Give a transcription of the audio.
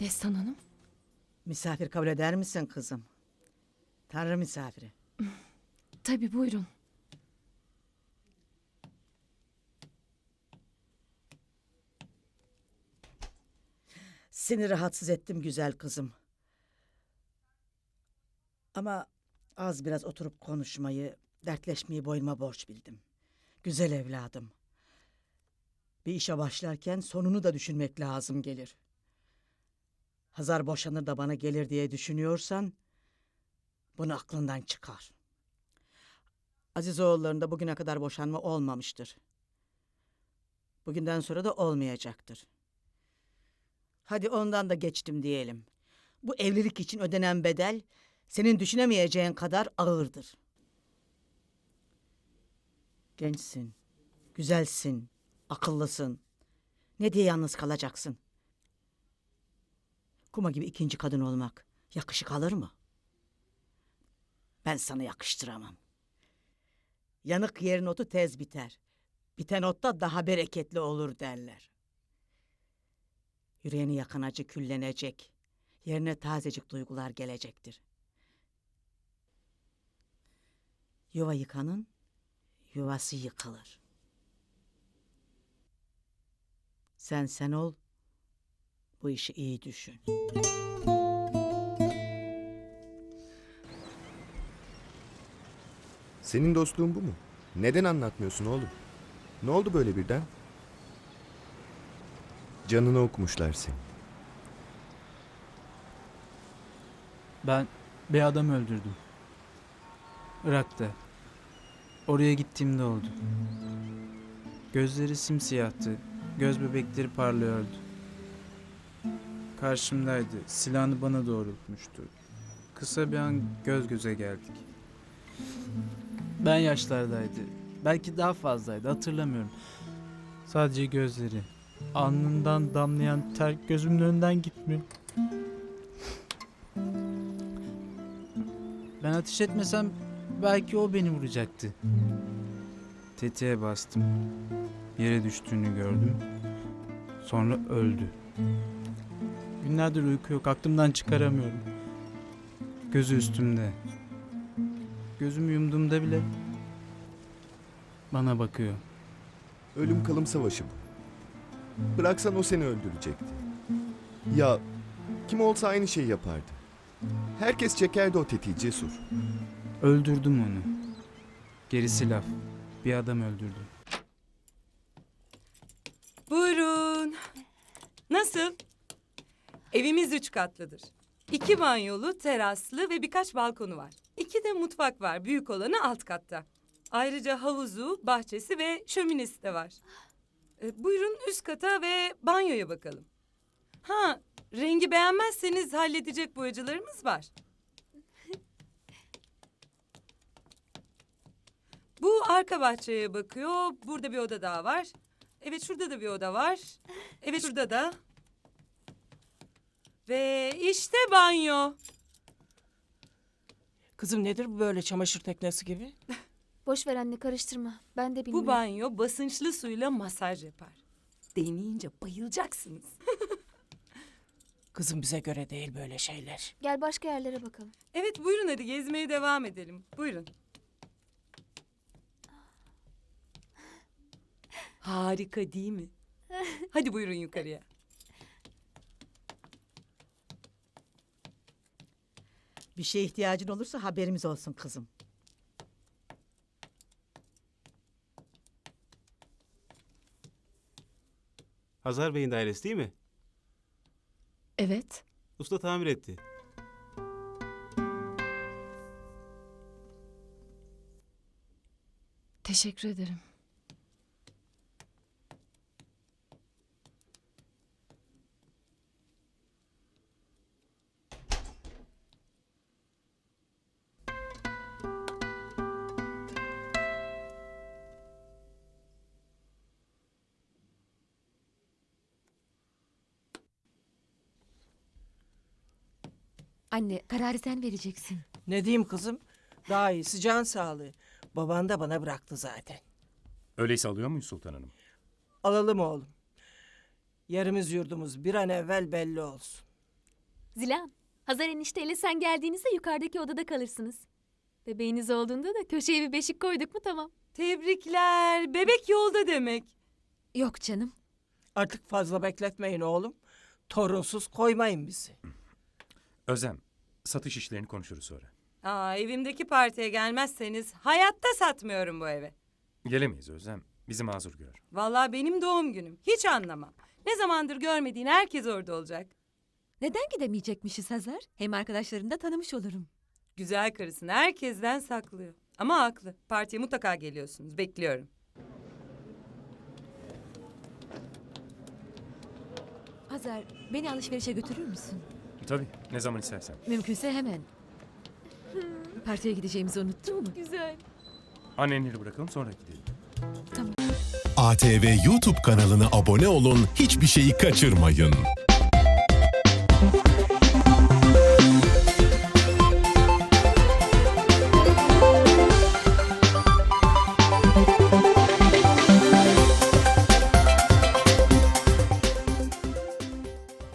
Destan Hanım. Misafir kabul eder misin kızım? Tanrı misafiri. Tabii buyurun. Seni rahatsız ettim güzel kızım. Ama az biraz oturup konuşmayı, dertleşmeyi boynuma borç bildim. Güzel evladım. Bir işe başlarken sonunu da düşünmek lazım gelir. Hazar boşanır da bana gelir diye düşünüyorsan bunu aklından çıkar. Aziz oğullarında bugüne kadar boşanma olmamıştır. Bugünden sonra da olmayacaktır. Hadi ondan da geçtim diyelim. Bu evlilik için ödenen bedel senin düşünemeyeceğin kadar ağırdır. Gençsin, güzelsin, akıllısın. Ne diye yalnız kalacaksın? Kuma gibi ikinci kadın olmak yakışık alır mı? Ben sana yakıştıramam. Yanık yerin otu tez biter. Biten otta daha bereketli olur derler. Yüreğini yakan acı küllenecek. Yerine tazecik duygular gelecektir. Yuva yıkanın yuvası yıkılır. Sen sen ol. Bu işi iyi düşün. Senin dostluğun bu mu? Neden anlatmıyorsun oğlum? Ne oldu böyle birden? Canını okumuşlar seni. Ben bir adam öldürdüm. Irak'ta. Oraya gittiğimde oldu. Gözleri simsiyahtı. Göz bebekleri parlıyordu. Karşımdaydı. Silahını bana doğrultmuştu. Kısa bir an göz göze geldik. Ben yaşlardaydı. Belki daha fazlaydı hatırlamıyorum. Sadece gözleri. Alnından damlayan ter gözümün önünden gitmiyor. Ben ateş etmesem belki o beni vuracaktı. Tetiğe bastım. Yere düştüğünü gördüm. Sonra öldü. Günlerdir uyku yok. Aklımdan çıkaramıyorum. Gözü üstümde. Gözümü yumduğumda bile bana bakıyor. Ölüm kalım savaşı bu. Bıraksan o seni öldürecekti. Ya kim olsa aynı şeyi yapardı. Herkes çekerdi o tetiği cesur. Öldürdüm onu. Gerisi laf. Bir adam öldürdüm. Buyurun. Nasıl? Evimiz üç katlıdır. İki banyolu, teraslı ve birkaç balkonu var. İki de mutfak var. Büyük olanı alt katta. Ayrıca havuzu, bahçesi ve şöminesi de var. E, buyurun üst kata ve banyoya bakalım. Ha, rengi beğenmezseniz halledecek boyacılarımız var. Bu arka bahçeye bakıyor. Burada bir oda daha var. Evet şurada da bir oda var. Evet şurada da. Ve işte banyo. Kızım nedir bu böyle çamaşır teknesi gibi? Boş ver anne karıştırma. Ben de bilmiyorum. Bu banyo basınçlı suyla masaj yapar. Deneyince bayılacaksınız. Kızım bize göre değil böyle şeyler. Gel başka yerlere bakalım. Evet buyurun hadi gezmeye devam edelim. Buyurun. Harika değil mi? Hadi buyurun yukarıya. Bir şeye ihtiyacın olursa haberimiz olsun kızım. Hazar Bey'in dairesi değil mi? Evet. Usta tamir etti. Teşekkür ederim. Anne kararı sen vereceksin. Ne diyeyim kızım? Daha iyisi can sağlığı. Baban da bana bıraktı zaten. Öyleyse alıyor muyuz Sultan Hanım? Alalım oğlum. Yerimiz yurdumuz bir an evvel belli olsun. Zilan, Hazar enişteyle sen geldiğinizde yukarıdaki odada kalırsınız. Bebeğiniz olduğunda da köşeye bir beşik koyduk mu tamam. Tebrikler. Bebek yolda demek. Yok canım. Artık fazla bekletmeyin oğlum. Torunsuz koymayın bizi. Özlem, satış işlerini konuşuruz sonra. Aa, evimdeki partiye gelmezseniz hayatta satmıyorum bu eve. Gelemeyiz Özlem. Bizi mazur gör. Vallahi benim doğum günüm. Hiç anlamam. Ne zamandır görmediğin herkes orada olacak. Neden gidemeyecekmişiz Hazar? Hem arkadaşlarını da tanımış olurum. Güzel karısını herkesten saklıyor. Ama haklı. Partiye mutlaka geliyorsunuz. Bekliyorum. Hazar, beni alışverişe götürür müsün? Tabii, ne zaman istersen. Mümkünse hemen. Partiye gideceğimizi unuttun mu? Güzel. Annenleri bırakalım sonra gidelim. ATV YouTube kanalına abone olun, hiçbir şeyi kaçırmayın.